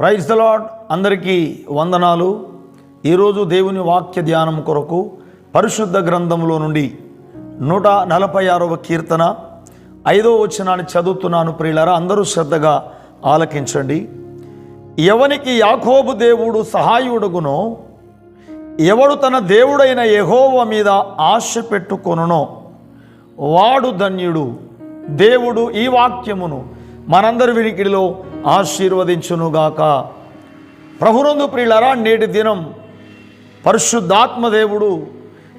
Praise lord అందరికీ వందనాలు. ఈరోజు దేవుని వాక్య ధ్యానం కొరకు పరిశుద్ధ గ్రంథంలో నుండి నూట నలభై ఆరవ కీర్తన ఐదో వచనాన్ని చదువుతున్నాను ప్రియులారా అందరూ శ్రద్ధగా ఆలకించండి. ఎవనికి యాకోబు దేవుడు సహాయుడుగునో ఎవడు తన దేవుడైన యహోవ మీద ఆశ పెట్టుకొనునో వాడు ధన్యుడు. దేవుడు ఈ వాక్యమును మనందరి వినికిడిలో ఆశీర్వదించునుగాక. ప్రభునందు ప్రియులరా నేటి దినం పరిశుద్ధాత్మదేవుడు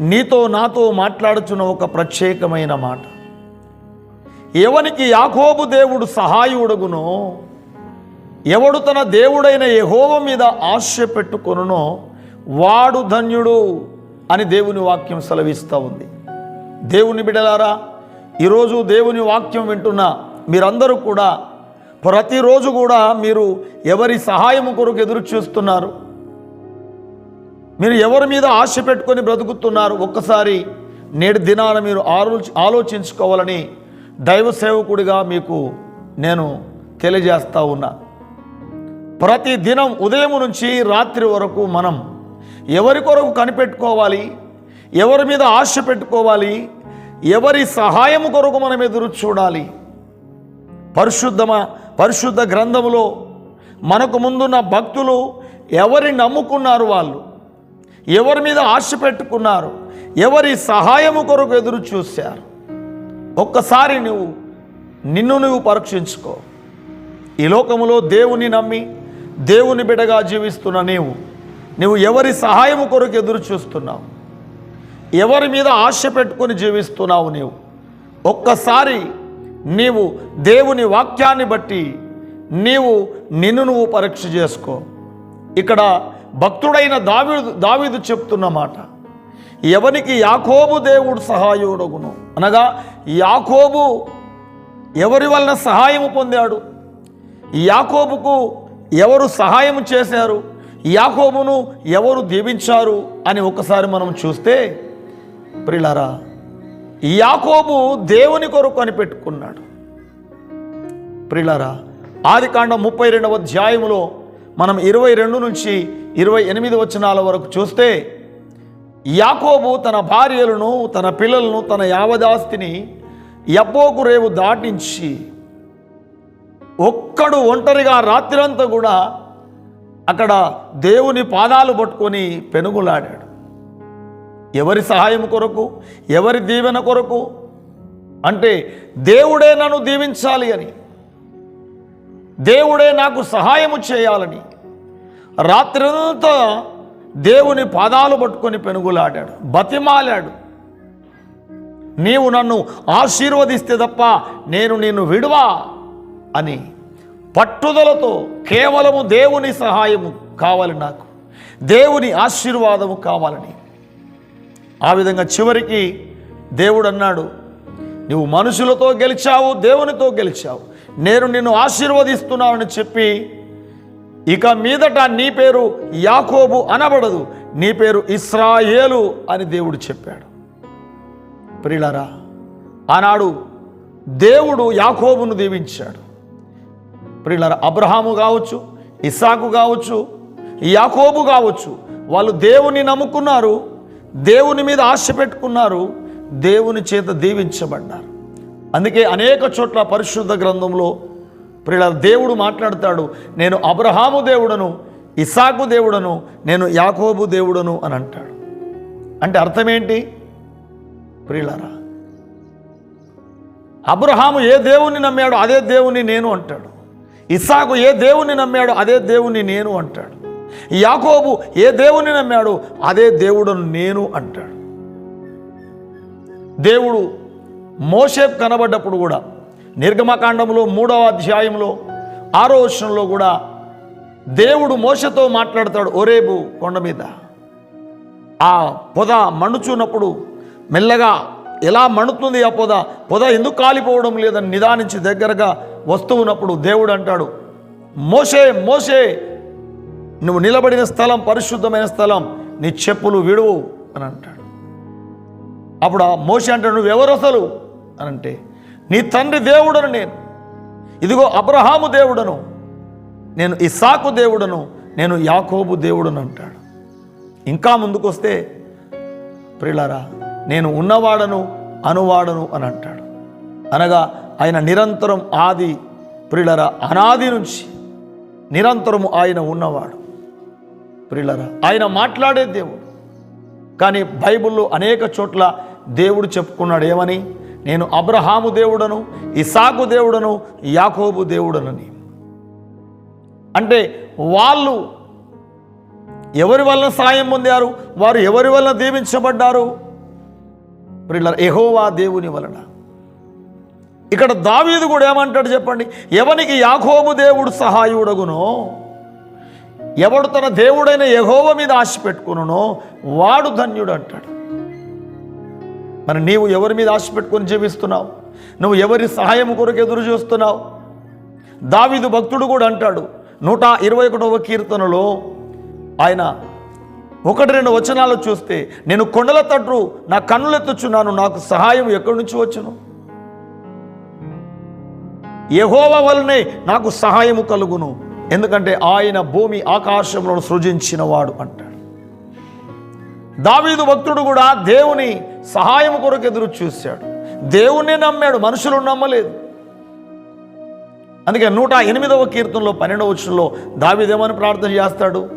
నీతో నాతో మాట్లాడుచున్న ఒక ప్రత్యేకమైన మాట. ఎవనికి యాకోబు దేవుడు సహాయుడుగునో ఎవడు తన దేవుడైన యహోవ మీద ఆశ పెట్టుకొనునో వాడు ధన్యుడు అని దేవుని వాక్యం సెలవిస్తూ ఉంది. దేవుని బిడలారా ఈరోజు దేవుని వాక్యం వింటున్న మీరందరూ కూడా ప్రతిరోజు కూడా మీరు ఎవరి సహాయం కొరకు ఎదురు చూస్తున్నారు? మీరు ఎవరి మీద ఆశ పెట్టుకొని బ్రతుకుతున్నారు? ఒక్కసారి నేటి దినాన మీరు ఆలో ఆలోచించుకోవాలని దైవ సేవకుడిగా మీకు నేను తెలియజేస్తా ఉన్నా. ప్రతి దినం ఉదయం నుంచి రాత్రి వరకు మనం ఎవరి కొరకు కనిపెట్టుకోవాలి? ఎవరి మీద ఆశ పెట్టుకోవాలి? ఎవరి సహాయం కొరకు మనం ఎదురు చూడాలి? పరిశుద్ధమ? పరిశుద్ధ గ్రంథములో మనకు ముందున్న భక్తులు ఎవరి నమ్ముకున్నారు వాళ్ళు? ఎవరి మీద ఆశ పెట్టుకున్నారు? ఎవరి సహాయము కొరకు ఎదురు చూశారు? ఒక్కసారి నువ్వు నిన్ను నువ్వు పరీక్షించుకో. ఈ లోకములో దేవుని నమ్మి దేవుని బిడగా జీవిస్తున్న నీవు నువ్వు ఎవరి సహాయము కొరకు ఎదురు చూస్తున్నావు? ఎవరి మీద ఆశ పెట్టుకొని జీవిస్తున్నావు నీవు? ఒక్కసారి నీవు దేవుని వాక్యాన్ని బట్టి నీవు నిన్ను నువ్వు పరీక్ష చేసుకో. ఇక్కడ భక్తుడైన దావీదు దావీదు చెప్తున్న మాట. ఎవనికి యాకోబు దేవుడు సహాయుడగును? అనగా యాకోబు ఎవరి వలన సహాయము పొందాడు? యాకోబుకు ఎవరు సహాయం చేశారు? యాకోబును ఎవరు దీవించారు? అని ఒకసారి మనం చూస్తే ప్రిలారా యాకోబు దేవుని కొరకు కనిపెట్టుకున్నాడు. ప్రిలారా ఆది కాండం ముప్పై రెండవ అధ్యాయములో మనం ఇరవై రెండు నుంచి ఇరవై ఎనిమిది వచనాల వరకు చూస్తే యాకోబు తన భార్యలను తన పిల్లలను తన యావదాస్తిని ఎబ్బోకు రేవు దాటించి ఒక్కడు ఒంటరిగా రాత్రంతా కూడా అక్కడ దేవుని పాదాలు పట్టుకొని పెనుగులాడాడు. ఎవరి సహాయం కొరకు ఎవరి దీవెన కొరకు అంటే దేవుడే నన్ను దీవించాలి అని. దేవుడే నాకు సహాయము చేయాలని. రాత్రంతా దేవుని పాదాలు పట్టుకొని పెనుగులాడాడు బతిమాలాడు. నీవు నన్ను ఆశీర్వదిస్తే తప్ప నేను నిన్ను విడువా అని పట్టుదలతో కేవలము దేవుని సహాయము కావాలి నాకు. దేవుని ఆశీర్వాదము కావాలని. ఆ విధంగా చివరికి దేవుడు అన్నాడు నువ్వు మనుషులతో గెలిచావు దేవునితో గెలిచావు. నేను నిన్ను ఆశీర్వదిస్తున్నానని చెప్పి ఇక మీదట నీ పేరు యాకోబు అనబడదు నీ పేరు ఇస్రాయేలు అని దేవుడు చెప్పాడు. ప్రియులారా ఆనాడు దేవుడు యాకోబును దీవించాడు. ప్రియులారా అబ్రహాము కావచ్చు ఇసాకు కావచ్చు యాకోబు కావచ్చు వాళ్ళు దేవుని నమ్ముకున్నారు దేవుని మీద ఆశ పెట్టుకున్నారు దేవుని చేత దీవించబడ్డారు. అందుకే అనేక చోట్ల పరిశుద్ధ గ్రంథంలో ప్రియుల దేవుడు మాట్లాడతాడు నేను అబ్రహాము దేవుడను ఇసాకు దేవుడను నేను యాకోబు దేవుడను అని అంటాడు. అంటే అర్థమేంటి ప్రియులరా అబ్రహాము ఏ దేవుణ్ణి నమ్మాడో అదే దేవుని నేను అంటాడు. ఇసాకు ఏ దేవుణ్ణి నమ్మాడో అదే దేవుని నేను అంటాడు. యాకోబు ఏ దేవుని నమ్మాడో? అదే దేవుడను నేను అంటాడు. దేవుడు మోషేప్ కనబడ్డప్పుడు కూడా నిర్గమకాండంలో మూడవ అధ్యాయంలో ఆరో వచనంలో కూడా దేవుడు మోసతో మాట్లాడతాడు ఒరేబు కొండ మీద. ఆ పొద మండుచున్నప్పుడు మెల్లగా ఎలా మండుతుంది ఆ పొద? పొద ఎందుకు కాలిపోవడం లేదని నిదానించి దగ్గరగా వస్తూ ఉన్నప్పుడు దేవుడు అంటాడు మోసే మోసే నువ్వు నిలబడిన స్థలం పరిశుద్ధమైన స్థలం నీ చెప్పులు విడువు అని అంటాడు. అప్పుడు ఆ మోసే అంటాడు నువ్వెవరు అసలు? అని అంటే నీ తండ్రి దేవుడను నేను. ఇదిగో అబ్రహాము దేవుడను. నేను ఇసాకు దేవుడను. నేను యాకోబు దేవుడను అంటాడు. ఇంకా ముందుకొస్తే ప్రియులారా నేను ఉన్నవాడను అనువాడను అని అంటాడు. అనగా ఆయన నిరంతరం ఆది ప్రియులరా అనాది నుంచి నిరంతరము ఆయన ఉన్నవాడు. ప్రియులరా ఆయన మాట్లాడే దేవుడు. కానీ బైబిల్లో అనేక చోట్ల దేవుడు చెప్పుకున్నాడు ఏమని? నేను అబ్రహాము దేవుడను ఇసాకు దేవుడను యాకోబు దేవుడనని. అంటే వాళ్ళు ఎవరి వలన సాయం పొందారు? వారు ఎవరి వలన దీవించబడ్డారు? ప్రిల్లర్ ఎహోవా దేవుని వలన. ఇక్కడ దావీదు కూడా ఏమంటాడు చెప్పండి? ఎవనికి యాకోబు దేవుడు సహాయుడగునో? ఎవడు తన దేవుడైన యహోవ మీద ఆశ పెట్టుకునో వాడు ధన్యుడు అంటాడు. మరి నీవు ఎవరి మీద ఆశ పెట్టుకొని జీవిస్తున్నావు? నువ్వు ఎవరి సహాయం కొరకు ఎదురు చూస్తున్నావు? దావీదు భక్తుడు కూడా అంటాడు నూట ఇరవై ఒకటవ కీర్తనలో ఆయన ఒకటి రెండు వచనాలు చూస్తే నేను కొండల తట్టు నా కన్నులెత్తుచున్నాను నాకు సహాయం ఎక్కడి నుంచి వచ్చును? యహోవ వలనే నాకు సహాయము కలుగును. ఎందుకంటే ఆయన భూమి ఆకాశంలో సృజించిన వాడు అంటాడు. దావీదు భక్తుడు కూడా దేవుని సహాయం కొరకు ఎదురు చూశాడు. దేవుణ్ణి నమ్మాడు మనుషులు నమ్మలేదు. అందుకే నూట ఎనిమిదవ కీర్తనలో పన్నెండవ వచనంలో దావీదేమని ప్రార్థన చేస్తాడు?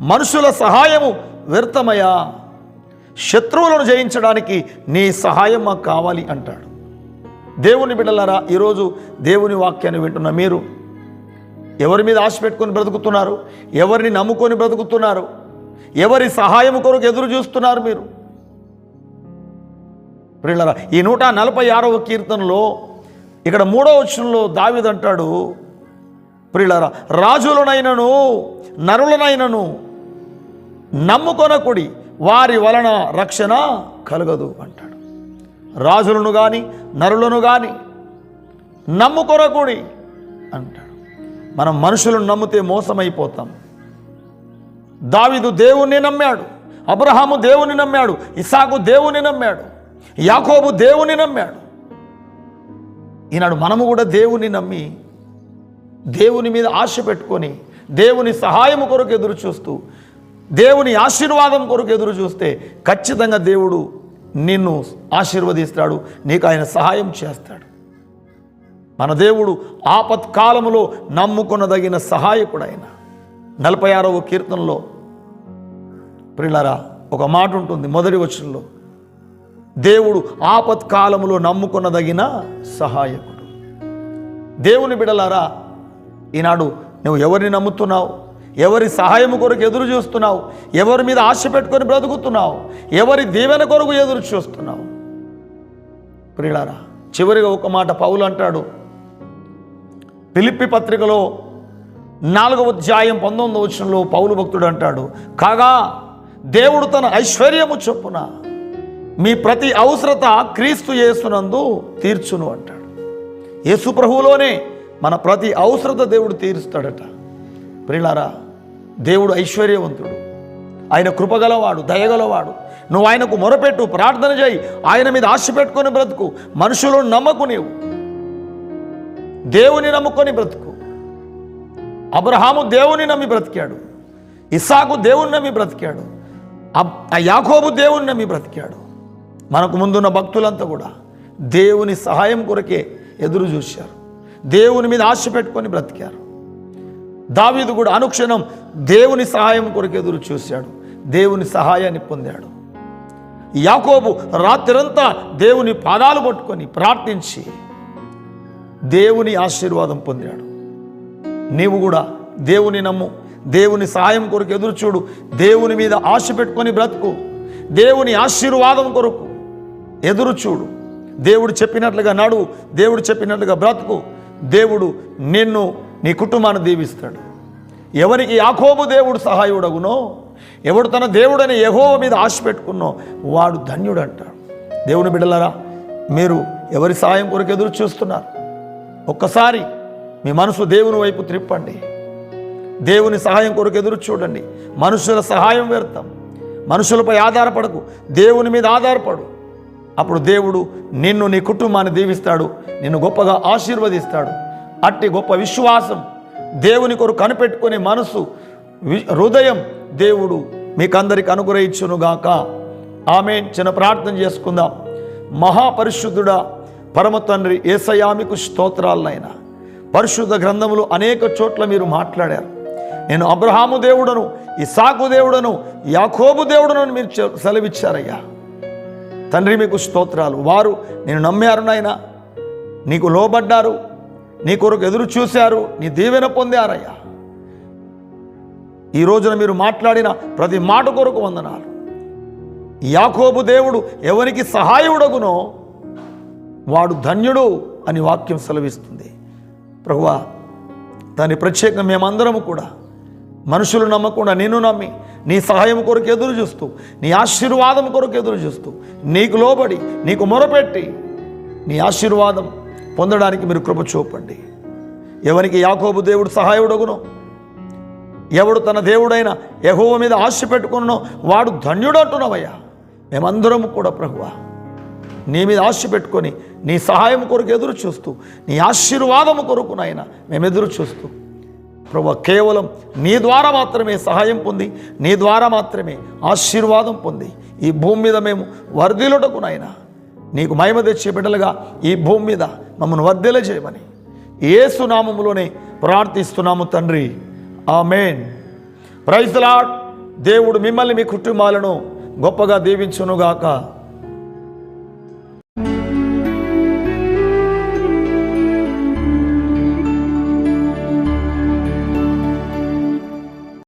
మనుషుల సహాయము వ్యర్థమయా? శత్రువులను జయించడానికి నీ సహాయం మాకు కావాలి అంటాడు. దేవుని బిడ్డలారా ఈరోజు దేవుని వాక్యాన్ని వింటున్న మీరు ఎవరి మీద ఆశ పెట్టుకొని బ్రతుకుతున్నారు? ఎవరిని నమ్ముకొని బ్రతుకుతున్నారు? ఎవరి సహాయం కొరకు ఎదురు చూస్తున్నారు మీరు? ప్రియులరా ఈ నూట నలభై ఆరవ కీర్తనలో ఇక్కడ మూడవ వచనంలో దావిదంటాడు ప్రియులరా రాజులనైనను నరులనైనను నమ్ముకొనకుడి వారి వలన రక్షణ కలగదు అంటాడు. రాజులను కానీ నరులను కానీ నమ్ముకొనకుడి అంటాడు. మనం మనుషులను నమ్మితే మోసమైపోతాం. దావిదు దేవుణ్ణి నమ్మాడు. అబ్రహాము దేవుని నమ్మాడు. ఇసాకు దేవుని నమ్మాడు. యాకోబు దేవుని నమ్మాడు. ఈనాడు మనము కూడా దేవుని నమ్మి దేవుని మీద ఆశ పెట్టుకొని దేవుని సహాయం కొరకు ఎదురు చూస్తూ దేవుని ఆశీర్వాదం కొరకు ఎదురు చూస్తే ఖచ్చితంగా దేవుడు నిన్ను ఆశీర్వదిస్తాడు నీకు ఆయన సహాయం చేస్తాడు. మన దేవుడు ఆపత్కాలములో నమ్ముకొనదగిన సహాయకుడైన. నలభై ఆరవ కీర్తనలో ప్రిల్లరా ఒక మాట ఉంటుంది మొదటి వచనంలో. దేవుడు ఆపత్కాలములో నమ్ముకొనదగిన సహాయకుడు. దేవుని బిడలారా ఈనాడు నువ్వు ఎవరిని నమ్ముతున్నావు? ఎవరి సహాయం కొరకు ఎదురు చూస్తున్నావు? ఎవరి మీద ఆశ పెట్టుకొని బ్రతుకుతున్నావు? ఎవరి దీవెన కొరకు ఎదురు చూస్తున్నావు? ప్రియులారా చివరిగా ఒక మాట పౌలు అంటాడు. పిలిపి పత్రికలో నాలుగవ అధ్యాయం పంతొమ్మిదవ వచనంలో పౌలు భక్తుడు అంటాడు కాగా దేవుడు తన ఐశ్వర్యము చొప్పున మీ ప్రతి అవసరత క్రీస్తు యేసునందు తీర్చును అంటాడు. యేసు ప్రభువులోనే మన ప్రతి అవసరత దేవుడు తీరుస్తాడట. ప్రిలారా దేవుడు ఐశ్వర్యవంతుడు. ఆయన కృపగలవాడు దయగలవాడు నువ్వు ఆయనకు మొరపెట్టు ప్రార్థన చేయి. ఆయన మీద ఆశ పెట్టుకొని బ్రతుకు. మనుషులను నమ్మకు నీవు. దేవుని నమ్ముకొని బ్రతుకు. అబ్రహాము దేవుని నమ్మి బ్రతికాడు. ఇస్సాకు దేవుని నమ్మి బ్రతికాడు. ఆ యాకోబు దేవుని నమ్మి బ్రతికాడు. మనకు ముందున్న భక్తులంతా కూడా దేవుని సహాయం కొరకే ఎదురు చూశారు. దేవుని మీద ఆశ పెట్టుకొని బ్రతికారు. దావీదు కూడా అనుక్షణం దేవుని సహాయం కొరకు ఎదురు చూశాడు. దేవుని సహాయాన్ని పొందాడు. యాకోబు రాత్రంతా దేవుని పాదాలు పట్టుకొని ప్రార్థించి దేవుని ఆశీర్వాదం పొందాడు. నీవు కూడా దేవుని నమ్ము దేవుని సాయం కొరకు ఎదురు చూడు దేవుని మీద ఆశ పెట్టుకొని బ్రతుకు దేవుని ఆశీర్వాదం కొరకు ఎదురు చూడు. దేవుడు చెప్పినట్లుగా నడువు దేవుడు చెప్పినట్లుగా బ్రతుకు దేవుడు నిన్ను నీ కుటుంబాన్ని దీవిస్తాడు. ఎవరికి యాకోబు దేవుడు సహాయుడగునో ఎవడు తన దేవుడని యహోవ మీద ఆశ పెట్టుకున్నో వాడు ధన్యుడు అంటాడు దేవుని బిడలరా మీరు ఎవరి సాయం కొరకు ఎదురు చూస్తున్నారు? ఒక్కసారి మీ మనసు దేవుని వైపు త్రిప్పండి. దేవుని సహాయం కొరకు ఎదురు చూడండి. మనుషుల సహాయం వ్యర్థం. మనుషులపై ఆధారపడకు. దేవుని మీద ఆధారపడు. అప్పుడు దేవుడు నిన్ను నీ కుటుంబాన్ని దీవిస్తాడు. నిన్ను గొప్పగా ఆశీర్వదిస్తాడు. అట్టి గొప్ప విశ్వాసం దేవుని కొరకు కనిపెట్టుకునే మనసు హృదయం దేవుడు మీకందరికి అనుగ్రహించునుగాక. ఆమె చిన్న ప్రార్థన చేసుకుందాం. మహాపరిశుద్ధుడా పరమ తండ్రి ఏసయామికు స్తోత్రాలనైనా. పరిశుద్ధ గ్రంథములు అనేక చోట్ల మీరు మాట్లాడారు. నేను అబ్రహాము దేవుడను ఇసాకు దేవుడను యాకోబు దేవుడను మీరు చె- సెలవిచ్చారయ్యా. తండ్రి మీకు స్తోత్రాలు. వారు నేను నమ్మారు నాయన. నీకు లోబడ్డారు. నీ కొరకు ఎదురు చూశారు. నీ దీవెన పొందారయ్యా. ఈ రోజున మీరు మాట్లాడిన ప్రతి మాట కొరకు వందనాలు. యాకోబు దేవుడు ఎవరికి సహాయుడగునో వాడు ధన్యుడు అని వాక్యం సెలవిస్తుంది. ప్రభువా దాని ప్రత్యేకంగా మేమందరము కూడా మనుషులు నమ్మకుండా నేను నమ్మి నీ సహాయం కొరకు ఎదురు చూస్తూ నీ ఆశీర్వాదం కొరకు ఎదురు చూస్తూ నీకు లోబడి నీకు మొరపెట్టి నీ ఆశీర్వాదం పొందడానికి మీరు కృప చూపండి. ఎవరికి యాకోబు దేవుడు సహాయుడగునో ఎవడు తన దేవుడైన యహోవ మీద ఆశ పెట్టుకున్నో వాడు ధన్యుడు అంటున్నావయ్యా. మేమందరం కూడా ప్రభువా నీ మీద ఆశ పెట్టుకొని నీ సహాయం కొరకు ఎదురు చూస్తూ నీ ఆశీర్వాదము కొరకు నాయన మేము ఎదురు చూస్తూ. ప్రభు కేవలం నీ ద్వారా మాత్రమే సహాయం పొంది నీ ద్వారా మాత్రమే ఆశీర్వాదం పొంది. ఈ భూమి మీద మేము వర్ధిలుటకు నాయన నీకు మహిమ తెచ్చే బిడ్డలుగా ఈ భూమి మీద మమ్మల్ని వర్ధిల చేయమని. ఏసు నామములోనే ప్రార్థిస్తున్నాము తండ్రి. ఆమెన్. మెయిన్ లాడ్ దేవుడు మిమ్మల్ని మీ కుటుంబాలను గొప్పగా దీవించునుగాక.